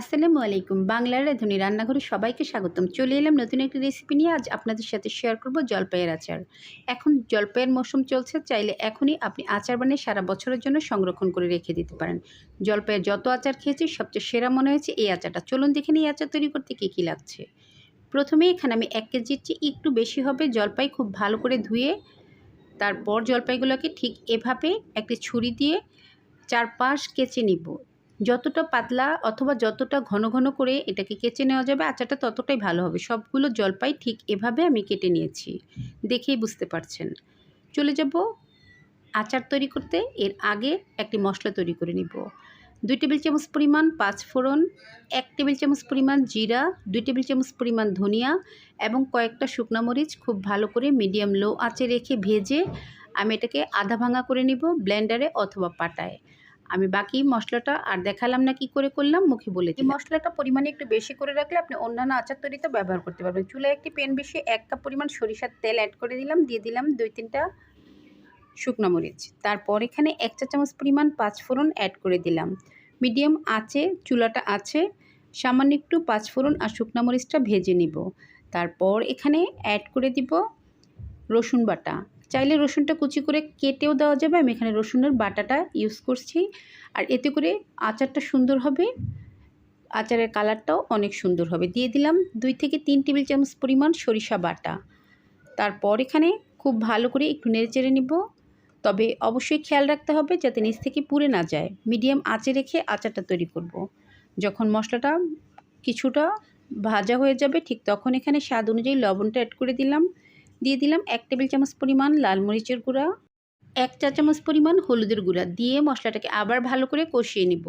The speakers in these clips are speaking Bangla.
আসসালামু আলাইকুম। বাংলার রাঁধুনি রান্নাঘরে সবাইকে স্বাগতম। চলে এলাম নতুন একটি রেসিপি নিয়ে। আজ আপনাদের সাথে শেয়ার করব জলপাইয়ের আচার। এখন জলপাইয়ের মৌসুম চলছে, চাইলে এখনই আপনি আচার বানিয়ে সারা বছরের জন্য সংরক্ষণ করে রেখে দিতে পারেন। জলপাইয়ের যত আচার খেয়েছি, সবচেয়ে সেরা মনে হয়েছে এই আচারটা। চলুন দেখে নিই আচার তৈরি করতে কী কী লাগছে। প্রথমে এখানে আমি এক কেজির চেয়ে একটু বেশি হবে জলপাই খুব ভালো করে ধুয়ে, তারপর জলপাইগুলোকে ঠিক এভাবে একটি ছুরি দিয়ে চারপাশ কেচে নিব। যতটা পাতলা অথবা যতটা ঘন ঘন করে এটাকে কেচে নেওয়া যাবে, আচারটা ততটাই ভালো হবে। সবগুলো জলপাই ঠিক এভাবে আমি কেটে নিয়েছি। দেখেই বুঝতে পারছেন। চলে যাব আচার তৈরি করতে। এর আগে একটি মশলা তৈরি করে নিব। দুই টেবিল চামচ পরিমাণ পাঁচ ফোড়ন, এক টেবিল চামচ পরিমাণ জিরা, দুই টেবিল চামচ পরিমাণ ধনিয়া এবং কয়েকটা শুকনা মরিচ খুব ভালো করে মিডিয়াম লো আঁচে রেখে ভেজে আমি এটাকে আধা ভাঙা করে নিব ব্লেন্ডারে অথবা পাটায়। আমি বাকি মশলাটা আর দেখালাম না কি করে করলাম মুখে বলে এই মশলাটা পরিমাণে একটু বেশি করে রাখলে আপনি অন্যান্য আচার তৈরিতে ব্যবহার করতে পারবেন। চুলায় একটি প্যান বেশি এক কাপ পরিমাণ সরিষার তেল অ্যাড করে দিলাম দিয়ে দিলাম দুই তিনটা শুকনো মরিচ। তারপর এখানে এক চা চামচ পরিমাণ পাঁচ ফোড়ন অ্যাড করে দিলাম। মিডিয়াম আঁচে চুলাটা আছে সামান্য একটু পাঁচ ফোড়ন আর শুকনো মরিচটা ভেজে নিব। তারপর এখানে অ্যাড করে দিব রসুন বাটা। চাইলে রসুনটা কুচি করে কেটেও দেওয়া যাবে। আমি এখানে রসুনের বাটাটা ইউজ করছি। আর এতে করে আচারটা সুন্দর হবে। আচারের কালারটাও অনেক সুন্দর হবে। দিয়ে দিলাম দুই থেকে তিন টেবিল চামচ পরিমাণ সরিষা বাটা। তারপর এখানে খুব ভালো করে একটু নেড়ে চেড়ে নিব। তবে অবশ্যই খেয়াল রাখতে হবে যাতে নিচ থেকে পুড়ে না যায়। মিডিয়াম আঁচে রেখে আচারটা তৈরি করব। যখন মশলাটা কিছুটা ভাজা হয়ে যাবে, ঠিক তখন এখানে স্বাদ অনুযায়ী লবণটা অ্যাড করে দিলাম। দিয়ে দিলাম এক টেবিল চামচ পরিমাণ লাল মরিচের গুঁড়া, এক চা চামচ পরিমাণ হলুদের গুঁড়া দিয়ে মশলাটাকে আবার ভালো করে কষিয়ে নিব।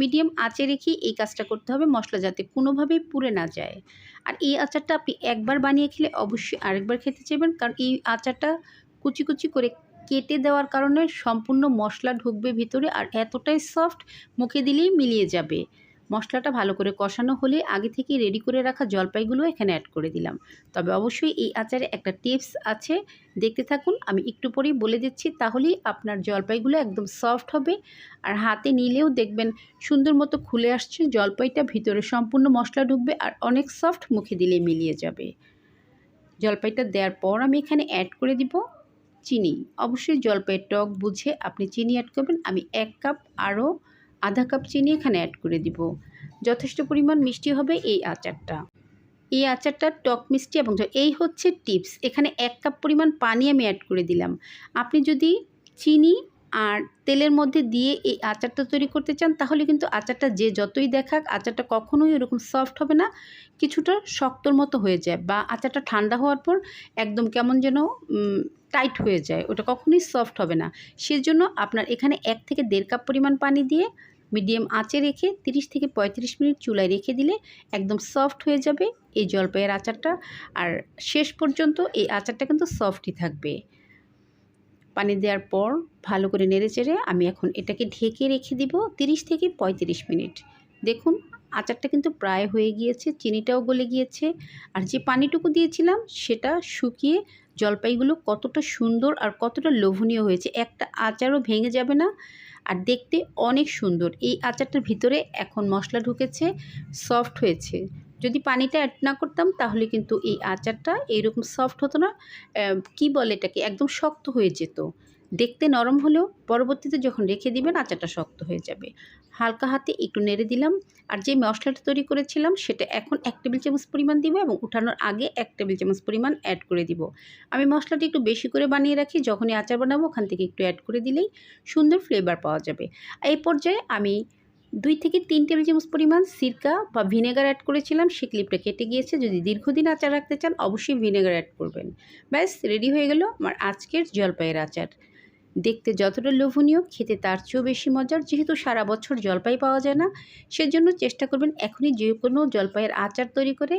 মিডিয়াম আঁচে রেখে এই কাজটা করতে হবে মশলা যাতে কোনোভাবেই পুড়ে না যায়। আর এই আচারটা আপনি একবার বানিয়ে খেলে অবশ্যই আরেকবার খেতে চাইবেন, কারণ এই আচারটা কুচি কুচি করে কেটে দেওয়ার কারণে সম্পূর্ণ মশলা ঢুকবে ভিতরে আর এতটাই সফট মুখে দিলেই মিলিয়ে যাবে। মশলাটা ভালো করে কষানো হলে আগে থেকে রেডি করে রাখা জলপাইগুলো এখানে অ্যাড করে দিলাম। তবে অবশ্যই এই আচারে একটা টিপস আছে। দেখতে থাকুন, আমি একটু পরেই বলে দিচ্ছি, তাহলেই আপনার জলপাইগুলো একদম সফট হবে। আর হাতে নিলেও দেখবেন সুন্দর মতো খুলে আসছে, জলপাইটা ভিতরে সম্পূর্ণ মশলা ঢুকবে আর অনেক সফট মুখে দিলে মিলিয়ে যাবে। জলপাইটা দেওয়ার পর আমি এখানে অ্যাড করে দিব চিনি। অবশ্যই জলপাইয়ের টক বুঝে আপনি চিনি অ্যাড করবেন। আমি এক কাপ আরও আধা কাপ চিনি এখানে অ্যাড করে দিব। যথেষ্ট পরিমাণ মিষ্টি হবে এই আচারটা। এই আচারটা টক মিষ্টি এবং এই হচ্ছে টিপস এখানে এক কাপ পরিমাণ পানি আমি অ্যাড করে দিলাম। আপনি যদি চিনি আর তেলের মধ্যে দিয়ে এই আচারটা তৈরি করতে চান, তাহলে কিন্তু আচারটা যে যতই দেখাক, আচারটা কখনোই এরকম সফট হবে না, কিছুটা শক্তর মতো হয়ে যায় বা আচারটা ঠান্ডা হওয়ার পর একদম কেমন যেন টাইট হয়ে যায়, ওটা কখনোই সফট হবে না। সেজন্য আপনার এখানে এক থেকে দেড় কাপ পরিমাণ পানি দিয়ে মিডিয়াম আঁচে রেখে 30 থেকে পঁয়ত্রিশ মিনিট চুলায় রেখে দিলে একদম সফট হয়ে যাবে এই জলপাইয়ের আচারটা। আর শেষ পর্যন্ত এই আচারটা কিন্তু সফটই থাকবে। পানি দেওয়ার পর ভালো করে নেড়ে চেড়ে আমি এখন এটাকে ঢেকে রেখে দিব 30 থেকে পঁয়ত্রিশ মিনিট। দেখুন, আচারটা কিন্তু প্রায় হয়ে গিয়েছে, চিনিটাও গলে গিয়েছে। আর যে পানিটুকু দিয়েছিলাম, সেটা শুকিয়ে জলপাইগুলো কতটা সুন্দর আর কতটা লোভনীয় হয়েছে। একটা আচারও ভেঙে যাবে না। আর দেখতে অনেক সুন্দর। এই আচারটার ভিতরে এখন মশলা ঢুকেছে, সফট হয়েছে। যদি পানিটা অ্যাড না করতাম, তাহলে কিন্তু এই আচারটা এইরকম সফট হতো না। কি বলে এটাকে? একদম শক্ত হয়ে যেত। দেখতে নরম হলেও পরবর্তীতে যখন রেখে দিবেন, আচারটা শক্ত হয়ে যাবে। হালকা হাতে একটু নেড়ে দিলাম। আর যে মশলাটা তৈরি করেছিলাম, সেটা এখন এক টেবিল চামচ পরিমাণ দিব এবং উঠানোর আগে এক টেবিল চামচ পরিমাণ অ্যাড করে দিব। আমি মশলাটি একটু বেশি করে বানিয়ে রাখি, যখনই আচার বানাবো, ওখান থেকে একটু অ্যাড করে দিলেই সুন্দর ফ্লেভার পাওয়া যাবে। এই পর্যায়ে আমি দুই থেকে তিন টেবিল চামচ পরিমাণ সিরকা বা ভিনেগার অ্যাড করেছিলাম, সে ক্লিপটা কেটে গিয়েছে। যদি দীর্ঘদিন আচার রাখতে চান, অবশ্যই ভিনেগার অ্যাড করবেন। ব্যাস, রেডি হয়ে গেল আমার আজকের জলপাইয়ের আচার। দেখতে যতটা লোভনীয়, খেতে তার চেয়েও বেশি মজার, যেহেতু সারা বছর জলপাই পাওয়া যায় না, সেজন্য চেষ্টা করবেন এখনই যে কোনো জলপাইয়ের আচার তৈরি করে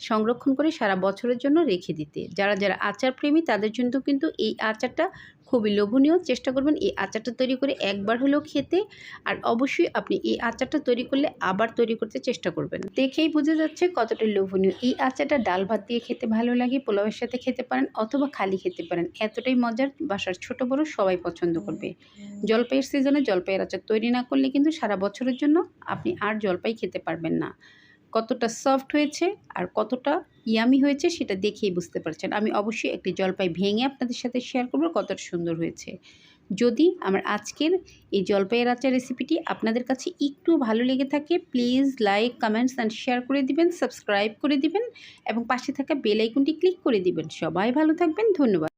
সংরক্ষণ করে সারা বছরের জন্য রেখে দিতে। যারা যারা আচার প্রেমী তাদের জন্য কিন্তু এই আচারটা খুবই লোভনীয়। চেষ্টা করবেন এই আচারটা তৈরি করে একবার হলেও খেতে। আর অবশ্যই আপনি এই আচারটা তৈরি করলে আবার তৈরি করতে চেষ্টা করবেন। দেখেই বোঝা যাচ্ছে কতটা লোভনীয়। এই আচারটা ডাল ভাত দিয়ে খেতে ভালো লাগে, পোলাওয়ের সাথে খেতে পারেন অথবা খালি খেতে পারেন। এতটাই মজার বাসার ছোট বড় সবাই পছন্দ করবে। জলপাইয়ের সিজনে জলপাইয়ের আচার তৈরি না করলে কিন্তু সারা বছরের জন্য আপনি আর জলপাই খেতে পারবেন না। কতটা সফট হয়েছে আর কতটা ইয়ামি হয়েছে সেটা দেখেই বুঝতে পারছেন। আমি অবশ্যই একটি জলপাই ভেঙে আপনাদের সাথে শেয়ার করব কতটা সুন্দর হয়েছে। যদি আমার আজকের এই জলপাইয়ের আচার রেসিপিটি আপনাদের কাছে একটু ভালো লেগে থাকে please like comments and share করে দিবেন সাবস্ক্রাইব করে দিবেন এবং পাশে থাকা বেল আইকনটি ক্লিক করে দিবেন। সবাই ভালো থাকবেন, ধন্যবাদ।